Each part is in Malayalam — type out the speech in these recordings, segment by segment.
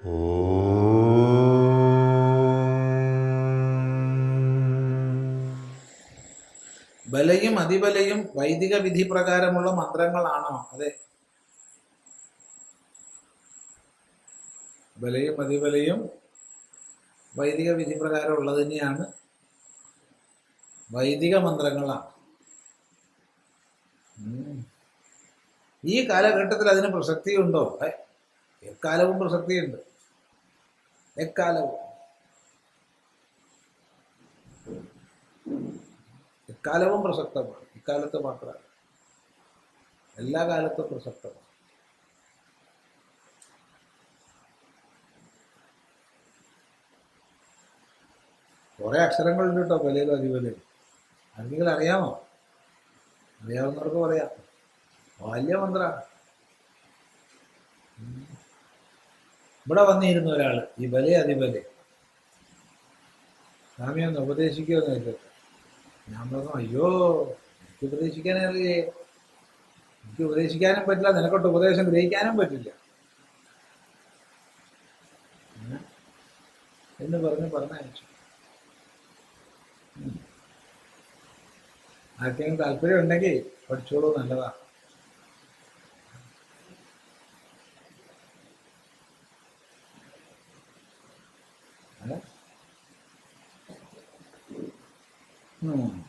ബലയും അതിബലയും വൈദിക വിധി പ്രകാരമുള്ള മന്ത്രങ്ങളാണോ? അതെ. ബലയും അതിബലയും വൈദിക വിധി പ്രകാരം ഉള്ളത് തന്നെയാണ്. വൈദിക മന്ത്രങ്ങളാണ്. ഈ കാലഘട്ടത്തിൽ അതിന് പ്രസക്തിയുണ്ടോ? എക്കാലവും പ്രസക്തിയുണ്ട്. എക്കാലവും. എക്കാലവും പ്രസക്തമാണ്. ഇക്കാലത്ത് മാത്രമല്ല. എല്ലാ കാലത്തും പ്രസക്തമാണ്. കുറെ അക്ഷരങ്ങളുണ്ട് കേട്ടോ വിലയിലും അതിവലയിലും അല്ലെങ്കിൽ അറിയാമോ? അറിയാവുന്നവർക്ക് പറയാം. വലിയ ഇവിടെ വന്നിരുന്ന ഒരാൾ. ഈ ബലേ അതിബലേ സ്വാമി ഒന്ന് ഉപദേശിക്കുമെന്ന് ഞാൻ പറഞ്ഞു അയ്യോ എനിക്ക് ഉപദേശിക്കാനേ അറിയേ എനിക്ക് ഉപദേശിക്കാനും പറ്റില്ല. നിനക്കൊട്ട് ഉപദേശം ഗ്രഹിക്കാനും പറ്റില്ല? എന്ന് പറഞ്ഞ് പറഞ്ഞയച്ചു ആർക്കെങ്കിലും താല്പര്യം ഉണ്ടെങ്കിൽ പഠിച്ചോളൂ നല്ലതാ. ഉം.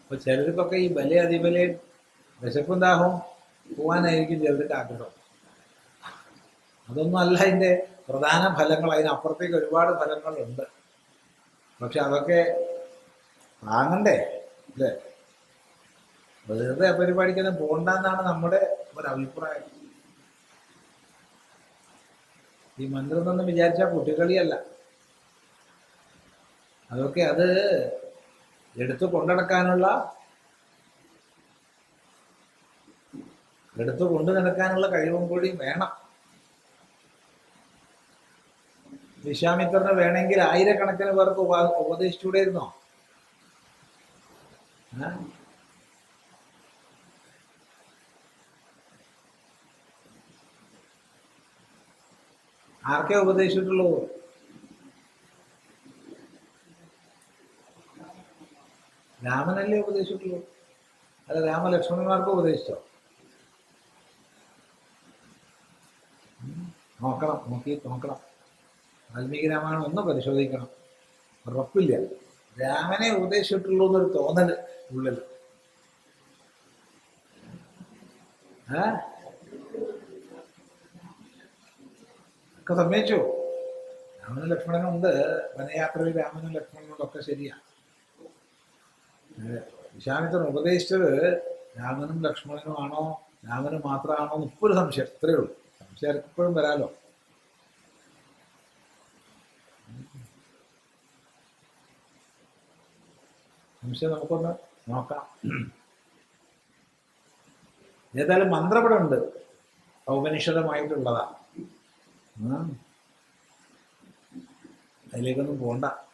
അപ്പൊ ചിലർക്കൊക്കെ ഈ ബലേ അതിബലയും വിശപ്പും ദാഹവും പോവാനായിരിക്കും ചിലർക്ക് ആഗ്രഹം. അതൊന്നും അല്ല അതിന്റെ പ്രധാന ഫലങ്ങൾ. അതിനപ്പുറത്തേക്ക് ഒരുപാട് ഫലങ്ങളുണ്ട്. പക്ഷെ അതൊക്കെ വാങ്ങണ്ടേ? അല്ലേ? വെറുതെ പരിപാടിക്കൊന്നും പോകണ്ടെന്നാണ് നമ്മുടെ ഒരു അഭിപ്രായം. ഈ മന്ത്രം തന്നെ വിചാരിച്ചാൽ കുട്ടികളിയല്ല അതൊക്കെ അത് എടുത്തു കൊണ്ടടക്കാനുള്ള എടുത്തു കൊണ്ടു നടക്കാനുള്ള കഴിവും കൂടി വേണം. വിശ്വാമിത്രന് വേണമെങ്കിൽ ആയിരക്കണക്കിന് പേർക്ക് ഉപ ഉപദേശിച്ചുകൂടെയിരുന്നോ ആർക്കേ ഉപദേശിച്ചിട്ടുള്ളൂ രാമനല്ലേ ഉപദേശിച്ചിട്ടുള്ളൂ അല്ല രാമലക്ഷ്മണന്മാർക്ക് ഉപദേശിച്ചോ. നോക്കണം നോക്കി നോക്കണം. വാൽമീകി രാമായണം ഒന്ന് പരിശോധിക്കണം. ഉറപ്പില്ല. രാമനെ ഉപദേശിച്ചിട്ടുള്ളൂ എന്നൊരു തോന്നൽ ഉള്ളിൽ ഏ? ഒക്കെ സമ്മതിച്ചു രാമനും ലക്ഷ്മണനും ഉണ്ട്. വനയാത്രയിൽ രാമനും ലക്ഷ്മണനും ഒക്കെ ശരിയാ. വിശാമിത്രൻ ഉപദേശിച്ചത് രാമനും ലക്ഷ്മണനും ആണോ രാമനും മാത്രമാണോ എന്ന് ഇപ്പൊ സംശയം. ഇത്രയേ ഉള്ളൂ. സംശയം എപ്പോഴും വരാലോ. സംശയം നമുക്കൊന്ന് നോക്കാം. ഏതായാലും മന്ത്രപടം ഉണ്ട് ഔപനിഷദമായിട്ടുള്ളതാ ഉം. അതിലേക്കൊന്നും പോണ്ട.